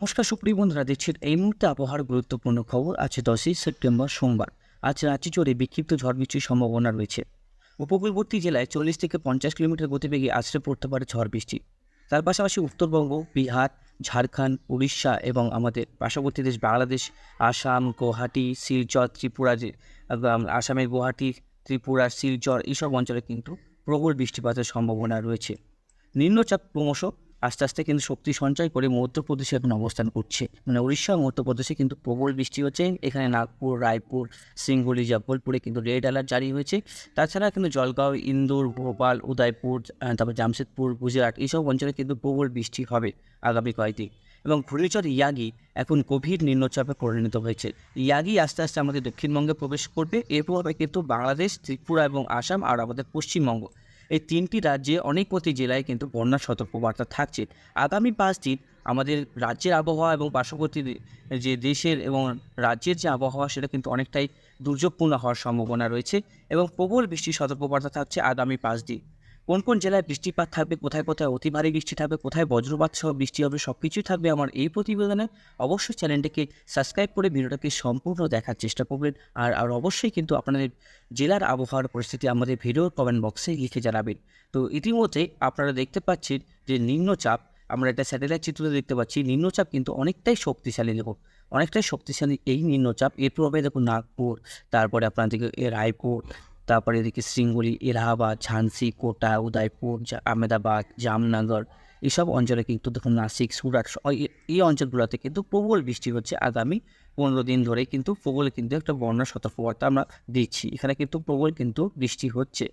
নমস্কার সুপ্রিয় বন্ধুরা, দেখছেন এই মুহূর্তে আবহাওয়ার গুরুত্বপূর্ণ খবর। আছে দশই সেপ্টেম্বর সোমবার। আজ রাঁচি জুড়ে বিক্ষিপ্ত ঝড় বৃষ্টির সম্ভাবনা রয়েছে। উপকূলবর্তী জেলায় চল্লিশ থেকে পঞ্চাশ কিলোমিটার গতিবেগে আছড়ে পড়তে পারে ঝড় বৃষ্টি। তার পাশাপাশি উত্তরবঙ্গ, বিহার, ঝাড়খণ্ড, উড়িষ্যা এবং আমাদের পার্শ্ববর্তী দেশ বাংলাদেশ, আসাম, গুয়াহাটি, শিলচর, ত্রিপুরা যে আসামের গুয়াহাটি, ত্রিপুরা, শিলচর, এইসব অঞ্চলে কিন্তু প্রবল বৃষ্টিপাতের সম্ভাবনা রয়েছে। নিম্নচাপ ক্রমশ আস্তে আস্তে কিন্তু শক্তি সঞ্চয় করে মধ্যপ্রদেশে এখন অবস্থান করছে। মানে উড়িষ্যা মধ্যপ্রদেশে কিন্তু প্রবল বৃষ্টি হচ্ছে। এখানে নাগপুর, রায়পুর সিঙ্গুলি জব্বলপুরে কিন্তু রেড অ্যালার্ট জারি হয়েছে। তাছাড়া কিন্তু জলগাঁও, ইন্দোর, ভোপাল, উদয়পুর তারপর জামশেদপুর, গুজরাট এইসব অঞ্চলে কিন্তু প্রবল বৃষ্টি হবে আগামী কয়েকদিন। এবং ঘূর্ণিঝড় ইয়াগি এখন গভীর নিম্নচাপে পরিণত হয়েছে। ইয়াগি আস্তে আস্তে আমাদের দক্ষিণবঙ্গে প্রবেশ করবে। এর প্রভাবে কিন্তু বাংলাদেশ, ত্রিপুরা এবং আসাম আর আমাদের পশ্চিমবঙ্গ। এই তিনটি রাজ্যে অনেক প্রতি জেলায় কিন্তু বন্যার সতর্কবার্তা থাকছে। আগামী পাঁচ দিন আমাদের রাজ্যের আবহাওয়া এবং পার্শ্ববর্তী যে দেশের এবং রাজ্যের যে আবহাওয়া সেটা কিন্তু অনেকটাই দুর্যোগপূর্ণ হওয়ার সম্ভাবনা রয়েছে এবং প্রবল বৃষ্টির সতর্কবার্তা থাকছে আগামী পাঁচ দিন। কোন কোন জেলায় বৃষ্টিপাত থাকবে, কোথায় কোথায় অতি ভারী বৃষ্টি থাকবে, কোথায় বজ্রপাত সহ বৃষ্টি হবে সব কিছুই থাকবে আমার এই প্রতিবেদনে। অবশ্যই চ্যানেলটিকে সাবস্ক্রাইব করে ভিডিওটাকে সম্পূর্ণ দেখার চেষ্টা করবেন। আর আর অবশ্যই কিন্তু আপনাদের জেলার আবহাওয়ার পরিস্থিতি আমাদের ভিডিওর কমেন্ট বক্সে লিখে জানাবেন। তো ইতিমধ্যে আপনারা দেখতে পাচ্ছেন যে নিম্নচাপ, আমরা একটা স্যাটেলাইট চিত্রে দেখতে পাচ্ছি, নিম্নচাপ কিন্তু অনেকটাই শক্তিশালী দেখুন। অনেকটাই শক্তিশালী এই নিম্নচাপ। এর প্রভাবে দেখুন নাগপুর, তারপরে আপনার দিকে রায়পুর তারপরে এদিকে সিঙ্গুলি এলাহাবাদ ঝান্সি কোটা, উদয়পুর আহমেদাবাদ, জামনগর এইসব অঞ্চলে কিন্তু দেখুন নাসিক, সুরাট এই- এই অঞ্চলগুলোতে কিন্তু প্রবল বৃষ্টি হচ্ছে আগামী পনেরো দিন ধরে কিন্তু প্রবল কিন্তু একটা বন্যা সতর্কবার্তা আমরা দিচ্ছি। এখানে কিন্তু প্রবল কিন্তু বৃষ্টি হচ্ছে।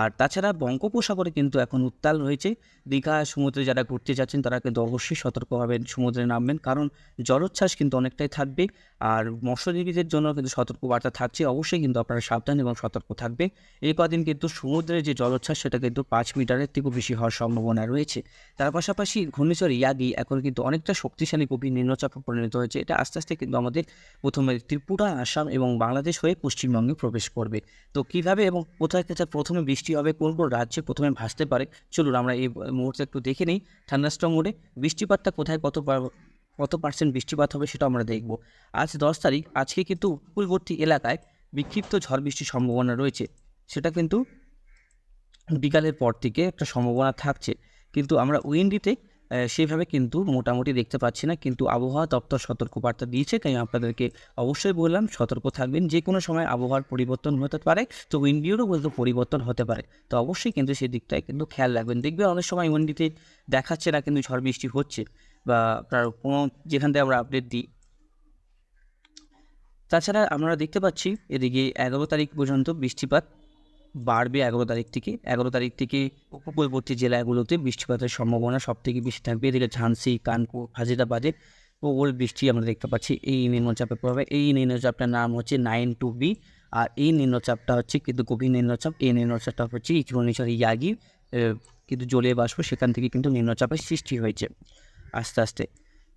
আর তাছাড়া বঙ্গোপসাগরে কিন্তু এখন উত্তাল রয়েছে। দীঘা, সমুদ্রে যারা ঘুরতে যাচ্ছেন, তারা কিন্তু অবশ্যই সতর্ক হবেন সমুদ্রে নামবেন, কারণ জলোচ্ছ্বাস কিন্তু অনেকটাই থাকবে আর মৎস্যজীবীদের জন্য কিন্তু সতর্কবার্তা থাকছে। অবশ্যই কিন্তু আপনারা সাবধান এবং সতর্ক থাকবে এই কদিন কিন্তু সমুদ্রের যে জলোচ্ছ্বাস, সেটা কিন্তু পাঁচ মিটারের থেকেও বেশি হওয়ার সম্ভাবনা রয়েছে। তার পাশাপাশি ঘূর্ণিঝড় ইয়াগি এখন কিন্তু অনেকটা শক্তিশালী গভীর নিম্নচাপে পরিণত হয়েছে। এটা আস্তে আস্তে কিন্তু আমাদের প্রথমে ত্রিপুরা, আসাম এবং বাংলাদেশ হয়ে পশ্চিমবঙ্গে প্রবেশ করবে। তো কীভাবে এবং কোথায় কোথায় প্রথমে বৃষ্টি হবে, কোন কোন রাজ্যে প্রথমে ভাসতে পারে, চলুন আমরা এই মুহূর্তে একটু দেখে নিই। ঠান্ডাস্ট্রং মোডে বৃষ্টিপাতটা কোথায়, কত কত পার্সেন্ট বৃষ্টিপাত হবে সেটা আমরা দেখব। আজ দশ তারিখ, আজকে কিন্তু উপকূলবর্তী এলাকায় বিক্ষিপ্ত ঝড় বৃষ্টির সম্ভাবনা রয়েছে। সেটা কিন্তু বিকালের পর থেকে একটা সম্ভাবনা থাকছে। কিন্তু আমরা উইন্ডিতে সেভাবে কিন্তু মোটামুটি দেখতে পাচ্ছি না, কিন্তু আবহাওয়া দপ্তর সতর্কবার্তা দিয়েছে, তাই আপনাদেরকে অবশ্যই বললাম, সতর্ক থাকবেন, যে কোনো সময় আবহাওয়ার পরিবর্তন হতে পারে, তো উইন্ডিরও কিন্তু পরিবর্তন হতে পারে, তো অবশ্যই কিন্তু সেই দিকটায় কিন্তু খেয়াল রাখবেন দেখবে অনেক সময় উইন্ডিতে দেখাচ্ছে না কিন্তু ঝড় বৃষ্টি হচ্ছে, বা আপনার কোনো যেখান থেকে আমরা আপডেট দিই। তাছাড়া আমরা দেখতে পাচ্ছি, এদিকে এগারো তারিখ পর্যন্ত বৃষ্টিপাত বাড়বে এগারো তারিখ থেকে। এগারো তারিখ থেকে উপকূলবর্তী জেলাগুলোতে বৃষ্টিপাতের সম্ভাবনা সব থেকে বেশি থাকবে। এদিকে ঝান্সি কানপুর হাজিরাবাদে প্রবল বৃষ্টি আমরা দেখতে পাচ্ছি। এই নিম্নচাপের প্রভাবে এই নিম্নচাপটার নাম হচ্ছে নাইন টু বি। আর এই নিম্নচাপটা হচ্ছে কিন্তু গভীর নিম্নচাপ। এই নিম্নচাপটা হচ্ছে ঘূর্ণিঝড় ইয়াগি কিন্তু জলীয় বাষ্প সেখান থেকে কিন্তু নিম্নচাপের সৃষ্টি হয়েছে আস্তে আস্তে।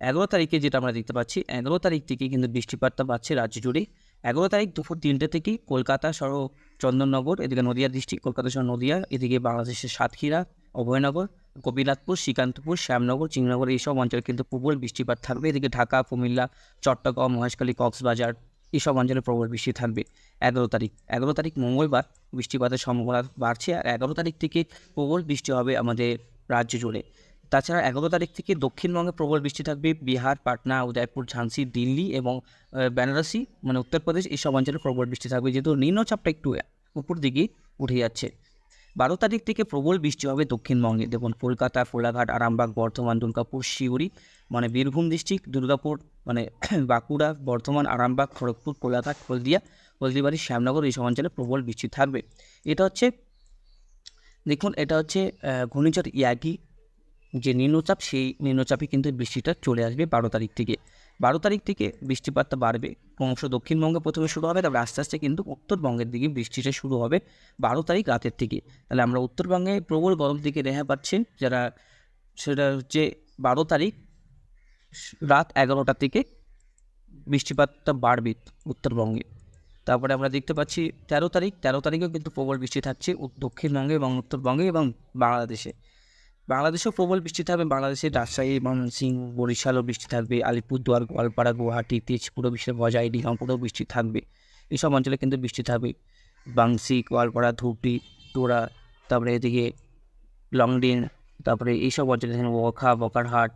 এগারো তারিখে যেটা আমরা দেখতে পাচ্ছি, এগারো তারিখ থেকে কিন্তু বৃষ্টিপাতটা বাড়ছে রাজ্য জুড়ে। এগারো তারিখ দুপুর তিনটে থেকে কলকাতা সহ চন্দননগর, এদিকে নদিয়া ডিস্ট্রিক্ট, কলকাতা সহ নদিয়া, এদিকে বাংলাদেশের সাতক্ষীরা, অভয়নগর কপিলাতপুর শ্রীকান্তপুর, শ্যামনগর চিংনগর এইসব অঞ্চলে কিন্তু প্রবল বৃষ্টিপাত থাকবে। এদিকে ঢাকা, কুমিল্লা, চট্টগ্রাম, মহেশখালী, কক্সবাজার এইসব অঞ্চলে প্রবল বৃষ্টি থাকবে। এগারো তারিখ এগারো তারিখ মঙ্গলবার বৃষ্টিপাতের সম্ভাবনা বাড়ছে আর এগারো তারিখ থেকে প্রবল বৃষ্টি হবে আমাদের রাজ্য জুড়ে। তাছাড়া এগারো তারিখ থেকে দক্ষিণবঙ্গে প্রবল বৃষ্টি থাকবে। বিহার, পাটনা, উদয়পুর ঝান্সি দিল্লি এবং বেনারসি মানে উত্তরপ্রদেশ এইসব অঞ্চলে প্রবল বৃষ্টি থাকবে। যেহেতু নিম্নচাপটা একটু উপর দিকে উঠে যাচ্ছে। বারো তারিখ থেকে প্রবল বৃষ্টি হবে দক্ষিণবঙ্গে। দেখুন, কলকাতা, কোলাঘাট, আরামবাগ, বর্ধমান, দুর্গাপুর, শিউরি মানে বীরভূম ডিস্ট্রিক্ট, দুর্গাপুর মানে বাঁকুড়া, বর্ধমান, আরামবাগ, খড়গপুর, কোলাঘাট, হলদিয়া, হলদিবাড়ি, শ্যামনগর এইসব অঞ্চলে প্রবল বৃষ্টি থাকবে। এটা হচ্ছে, দেখুন, এটা হচ্ছে ঘূর্ণিঝড় ইয়াগি, যে নিম্নচাপ, সেই নিম্নচাপে কিন্তু বৃষ্টিটা চলে আসবে বারো তারিখ থেকে। বারো তারিখ থেকে বৃষ্টিপাতটা বাড়বে ক্রমশ দক্ষিণবঙ্গে প্রথমে শুরু হবে, তারপরে আস্তে আস্তে কিন্তু উত্তরবঙ্গের দিকে বৃষ্টিটা শুরু হবে বারো তারিখ রাতের থেকে তাহলে আমরা উত্তরবঙ্গে প্রবল গরম থেকে রেহা পাচ্ছেন যারা, সেটা হচ্ছে বারো তারিখ রাত এগারোটা থেকে বৃষ্টিপাতটা বাড়বে উত্তরবঙ্গে। তারপরে আমরা দেখতে পাচ্ছি তেরো তারিখ, তেরো তারিখেও কিন্তু প্রবল বৃষ্টি থাকছে দক্ষিণবঙ্গে এবং উত্তরবঙ্গে এবং বাংলাদেশে। বাংলাদেশেও প্রবল বৃষ্টি থাকবে। বাংলাদেশের রাজশাহী, ময়মনসিংহ, বরিশালও বৃষ্টি থাকবে। আলিপুরদুয়ার, গোয়ালপাড়া, গুয়াহাটি, তেজপুরও বৃষ্টি বজায় ডিহামপুরেও বৃষ্টি থাকবে। এইসব অঞ্চলে কিন্তু বৃষ্টি থাকবে। বাংসি গোয়ালপাড়া ধুবড়ি তোরা, তারপরে এদিকে লংডিং তারপরে এইসব অঞ্চলে ওখা, বকারহাট,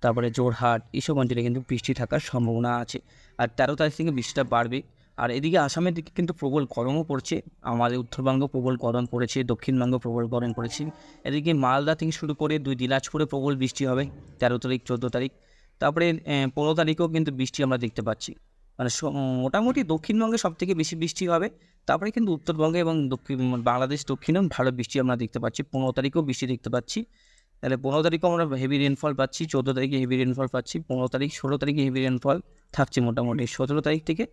তারপরে জোরহাট এইসব অঞ্চলে কিন্তু বৃষ্টি থাকার সম্ভাবনা আছে। আর তেরো তারিখ থেকে বৃষ্টিটা বাড়বে। আর এদিকে আসামের দিকে কিন্তু প্রবল গরমও পড়ছে। আমাদের উত্তরবঙ্গ প্রবল গরম পড়েছে, দক্ষিণবঙ্গ প্রবল গরম পড়েছে। এদিকে মালদা থেকে শুরু করে দুই দিনাজপুরে প্রবল বৃষ্টি হবে, তেরো তারিখ, চোদ্দ তারিখ। তারপরে পনেরো তারিখেও কিন্তু বৃষ্টি আমরা দেখতে পাচ্ছি। মানে মোটামুটি দক্ষিণবঙ্গে সব থেকে বেশি বৃষ্টি হবে। তারপরে কিন্তু উত্তরবঙ্গে এবং দক্ষিণ বাংলাদেশ, দক্ষিণেও ভালো বৃষ্টি আমরা দেখতে পাচ্ছি। পনেরো তারিখেও বৃষ্টি দেখতে পাচ্ছি। তাহলে পনেরো তারিখেও আমরা হেভি রেনফল পাচ্ছি, চোদ্দ তারিখে হেভি রেনফল পাচ্ছি, পনেরো তারিখ, ষোলো তারিখে হেভি রেনফল থাকছে মোটামুটি। সতেরো তারিখ থেকে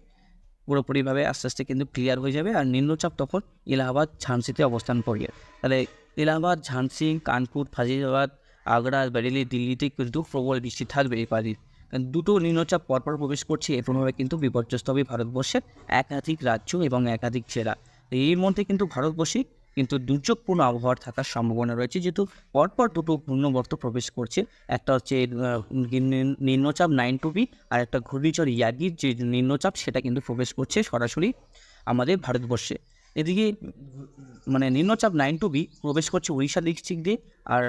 পুরোপুরিভাবে আস্তে আস্তে কিন্তু ক্লিয়ার হয়ে যাবে। আর নিম্নচাপ তখন এলাহাবাদ ঝান্সিতে অবস্থান করবে। তাহলে এলাহাবাদ ঝান্সি কানপুর, ফাজিলাবাদ, আগ্রা, বেরেলি, দিল্লিতে কিন্তু প্রবল বৃষ্টি থাকবে পারি দুটো নিম্নচাপ পরপর প্রবেশ করছে, এর প্রভাবে কিন্তু বিপর্যস্ত হবে ভারতবর্ষের একাধিক রাজ্য এবং একাধিক জেলা। এর মধ্যে কিন্তু ভারতবর্ষে কিন্তু দুর্যোগপূর্ণ আবহাওয়ার থাকার সম্ভাবনা রয়েছে। যেহেতু পরপর দুটো ঘূর্ণবর্ত প্রবেশ করছে, একটা হচ্ছে নিম্নচাপ নাইন টু বি আর একটা ঘূর্ণিঝড় ইয়াগির যে নিম্নচাপ সেটা কিন্তু প্রবেশ করছে সরাসরি আমাদের ভারতবর্ষে। এদিকে মানে নিম্নচাপ নাইন টু বি প্রবেশ করছে উড়িষ্যা ডিস্ট্রিক্ট দিয়ে আর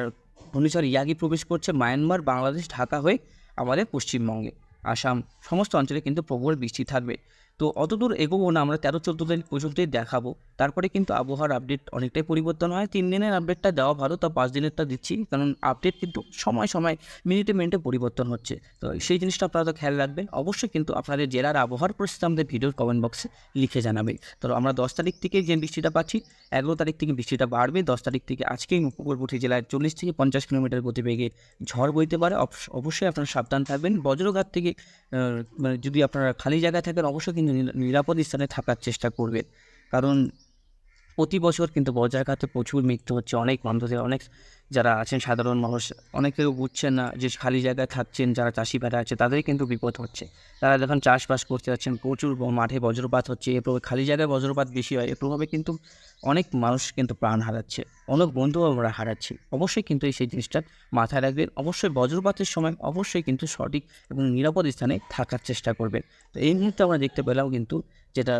ঘূর্ণিঝড় ইয়াগি প্রবেশ করছে মায়ানমার, বাংলাদেশ, ঢাকা হয়ে আমাদের পশ্চিমবঙ্গে। আসাম, সমস্ত অঞ্চলে কিন্তু প্রবল বৃষ্টি থাকবে। তো অতদূর এগোবো না, আমরা তেরো, চোদ্দ তারিখ পর্যন্তই দেখাবো। তারপরে কিন্তু আবহাওয়ার আপডেট অনেকটাই পরিবর্তন হয়। তিন দিনের আপডেটটা দেওয়া ভালো, তা পাঁচ দিনেরটা দিচ্ছি, কারণ আপডেট কিন্তু সময় সময় মিনিটে মিনিটে পরিবর্তন হচ্ছে। তো সেই জিনিসটা আপনারা তো খেয়াল রাখবেন। অবশ্যই কিন্তু আপনাদের জেলার আবহাওয়ার পরিস্থিতি আমাদের ভিডিওর কমেন্ট বক্সে লিখে জানাবে তো আমরা দশ তারিখ থেকে যে বৃষ্টিটা পাচ্ছি, এগারো তারিখ থেকে বৃষ্টিটা বাড়বে। দশ তারিখ থেকে আজকেই উপকূলবর্তী জেলায় চল্লিশ থেকে পঞ্চাশ কিলোমিটার গতিবেগে ঝড় বইতে পারে। অবশ্য- অবশ্যই আপনারা সাবধান থাকবেন। বজ্রঘাত থেকে মানে যদি আপনারা খালি জায়গায় থাকেন, অবশ্যই কিন্তু নিরাপদ স্থানে থাকার চেষ্টা করবেন। কারণ প্রতি বছর কিন্তু বজ্রাঘাতে প্রচুর মৃত্যু হচ্ছে। অনেক মানুষদের অনেক যারা আছেন, সাধারণ মানুষ, অনেকেও বুঝছেন না যে খালি জায়গায় থাকছেন, যারা চাষি ভাইরা আছে তাদের কিন্তু বিপদ হচ্ছে। তারা যখন চাষবাস করতে যাচ্ছেন, প্রচুর মাঠে বজ্রপাত হচ্ছে। এর প্রভাবে খালি জায়গায় বজ্রপাত বেশি হয় এর প্রভাবে কিন্তু অনেক মানুষ কিন্তু প্রাণ হারাচ্ছে, অনেক বন্ধু আমরা হারাচ্ছি। অবশ্যই কিন্তু এই সেই জিনিসটা মাথায় রাখবেন। অবশ্যই বজ্রপাতের সময় অবশ্যই কিন্তু সঠিক এবং নিরাপদ স্থানে থাকার চেষ্টা করবেন। তো এই মুহূর্তে আমরা দেখতে পেলাম কিন্তু যেটা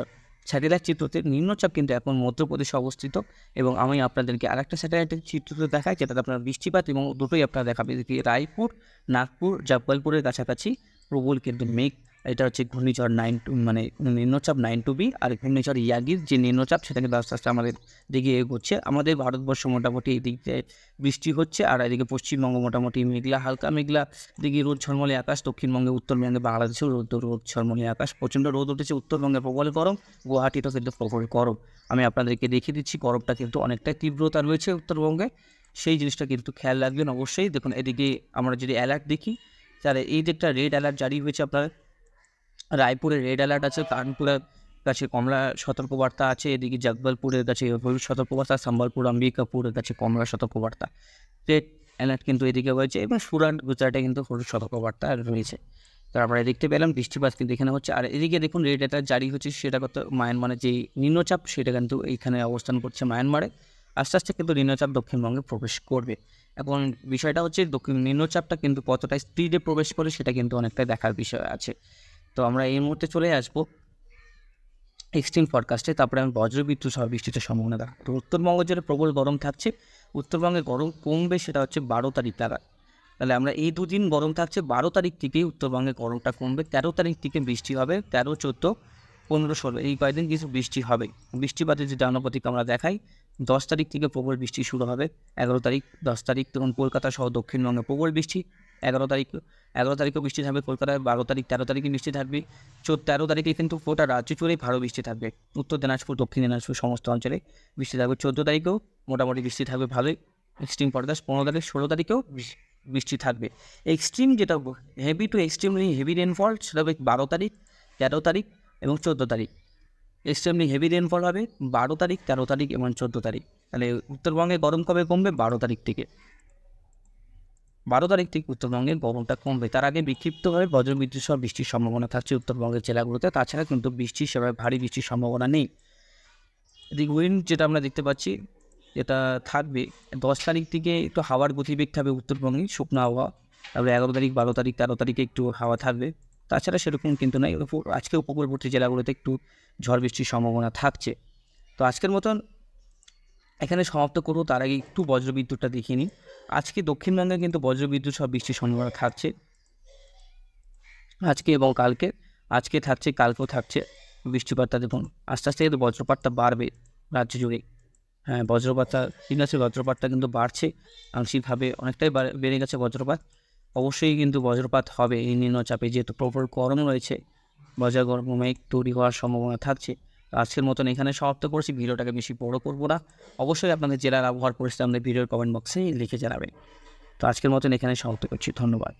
স্যাটেলাইট চিত্রতে নিম্নচাপ কিন্তু এখন মধ্যপ্রদেশে অবস্থিত এবং আমি আপনাদেরকে আরেকটা স্যাটেলাইটের চিত্রতে দেখাই, যেটাতে আপনার বৃষ্টিপাত এবং দুটোই আপনারা দেখাবে রায়পুর, নাগপুর জব্বলপুরের কাছাকাছি প্রবল কিন্তু মেঘ এটা হচ্ছে ঘূর্ণিঝড় নাইন টু মানে নিম্নচাপ নাইন টু বি আর ঘূর্ণিঝড় ইয়াগির যে নিম্নচাপ সেটা আস্তে আস্তে আমাদের দিকে এগোচ্ছে। আমাদের ভারতবর্ষ মোটামুটি এই দিক দিয়ে বৃষ্টি হচ্ছে আর এদিকে পশ্চিমবঙ্গ মোটামুটি মেঘলা, হালকা মেঘলা। দিকে রোদ ঝলমলে আকাশ, দক্ষিণবঙ্গে, উত্তরবঙ্গে, বাংলাদেশেও রোদ রোদ ঝলমলে আকাশ। প্রচণ্ড রোদ উঠেছে উত্তরবঙ্গে, প্রবল গরম। গুয়াহাটিতেও কিন্তু প্রবল গরম। আমি আপনাদেরকে দেখিয়ে দিচ্ছি, গরমটা কিন্তু অনেকটাই তীব্রতা রয়েছে উত্তরবঙ্গে। সেই জিনিসটা কিন্তু খেয়াল রাখবেন অবশ্যই। দেখুন, এদিকে আমরা যদি অ্যালার্ট দেখি, তাহলে এই যে একটা রেড অ্যালার্ট জারি হয়েছে আপনার রায়পুরে রেড অ্যালার্ট আছে, কানপুরের কাছে কমলা সতর্কবার্তা আছে, এদিকে জগদলপুরের কাছে হলুদ সতর্কবার্তা, সম্বলপুর অম্বিকাপুরের কাছে কমলা সতর্কবার্তা। রেড অ্যালার্ট কিন্তু এদিকে হয়েছে এবং সুরাট গুজরাটে কিন্তু হলুদ সতর্কবার্তা রয়েছে। তারপরে দেখতে পেলাম, বৃষ্টিপাত কিন্তু এখানে হচ্ছে। আর এদিকে দেখুন, রেড অ্যালার্ট জারি হচ্ছে সেটা কত মায়ানমারের যে নিম্নচাপ, সেটা কিন্তু এইখানে অবস্থান করছে মায়ানমারে। আস্তে আস্তে কিন্তু নিম্নচাপ দক্ষিণবঙ্গে প্রবেশ করবে। এখন বিষয়টা হচ্ছে দক্ষিণ নিম্নচাপটা কিন্তু কতটা স্পিডে প্রবেশ করে, সেটা কিন্তু অনেকটাই দেখার বিষয় আছে। তো আমরা এই মুহূর্তে চলে আসব এক্সট্রিম ফরকাস্টে তারপরে আমি বজ্রবিদ্যুৎ সহ বৃষ্টিতে সম্ভাবনা দেখা তো উত্তরবঙ্গ যেটা প্রবল গরম থাকছে। উত্তরবঙ্গে গরম কমবে সেটা হচ্ছে বারো তারিখ নাগাদ তাহলে আমরা এই দুদিন গরম থাকছে, বারো তারিখ থেকেই উত্তরবঙ্গে গরমটা কমবে। তেরো তারিখ থেকে বৃষ্টি হবে, তেরো, চোদ্দ, পনেরো, ষোলো, এই কয়েকদিন কিছু বৃষ্টি হবে। বৃষ্টিপাতের যে জানাপতিক আমরা দেখাই, দশ তারিখ থেকে প্রবল বৃষ্টি শুরু হবে। এগারো তারিখ, দশ তারিখ তখন কলকাতা সহ দক্ষিণবঙ্গে প্রবল বৃষ্টি। এগারো তারিখ, এগারো তারিখেও বৃষ্টি থাকবে কলকাতায়, বারো তারিখ, তেরো তারিখে বৃষ্টি থাকবে। চোদ্দ তেরো তারিখে কিন্তু গোটা রাজ্য জুড়েই ভালো বৃষ্টি থাকবে। উত্তর দিনাজপুর, দক্ষিণ দিনাজপুর, সমস্ত অঞ্চলে বৃষ্টি থাকবে। চোদ্দ তারিখেও মোটামুটি বৃষ্টি থাকবে, ভালোই। এক্সট্রিম পর্দাস পনেরো তারিখ, ষোলো তারিখেও বৃষ্টি থাকবে। এক্সট্রিম যেটা heavy to extremely heavy rainfall সেটা হবে বারো তারিখ, তেরো তারিখ এবং চোদ্দ তারিখ। এক্সট্রিমলি হেভি রেনফল হবে বারো তারিখ, তেরো তারিখ এবং চোদ্দ তারিখ। তাহলে উত্তরবঙ্গে গরম কবে কমবে? বারো তারিখ থেকে। বারো তারিখ থেকে উত্তরবঙ্গের গরমটা কমবে। তার আগে বিক্ষিপ্তভাবে বজ্রবিদ্যুৎ সহ বৃষ্টির সম্ভাবনা থাকছে উত্তরবঙ্গের জেলাগুলোতে। তাছাড়া কিন্তু বৃষ্টি সেভাবে ভারী বৃষ্টির সম্ভাবনা নেই। এদিকে উইন্ড যেটা আমরা দেখতে পাচ্ছি, যেটা থাকবে, দশ তারিখ থেকে একটু হাওয়ার গতিবেগ থাকবে উত্তরবঙ্গে, শুকনো হাওয়া তারপরে এগারো তারিখ, বারো তারিখ, তেরো তারিখে একটু হাওয়া থাকবে। তাছাড়া সেরকম কিন্তু উপর- আজকে উপকূলবর্তী জেলাগুলোতে একটু ঝড় বৃষ্টির সম্ভাবনা থাকছে। তো আজকের মতন এখানে সমাপ্ত করব। তার আগে একটু বজ্রবিদ্যুৎটা দেখিয়ে নিই। আজকে দক্ষিণবঙ্গে কিন্তু বজ্রবিদ্যুৎ সব বৃষ্টির সম্ভাবনা থাকছে। আজকে এবং কালকে, আজকে থাকছে, কালকেও থাকছে বৃষ্টিপাতটা দেখুন, আস্তে আস্তে কিন্তু বজ্রপাতটা বাড়বে রাজ্য জুড়ে। হ্যাঁ বজ্রপাতটা আছে বজ্রপাতটা কিন্তু বাড়ছে। আংশিকভাবে অনেকটাই বাড়ে- গেছে বজ্রপাত। অবশ্যই কিন্তু বজ্রপাত হবে। এই নিম্নচাপে যেহেতু প্রবল গরম রয়েছে বজ্র গরমে তৈরি হওয়ার সম্ভাবনা থাকছে। আজকের মতন এখানে সমাপ্ত করছি। ভিডিওটাকে বেশি বড় করব না। অবশ্যই আপনাদের জেলার আবহাওয়ার পরিস্থিতি আমাদের ভিডিওর কমেন্ট বক্সে লিখে জানাবেন। তো আজকের মতন এখানে সমাপ্ত করছি। ধন্যবাদ।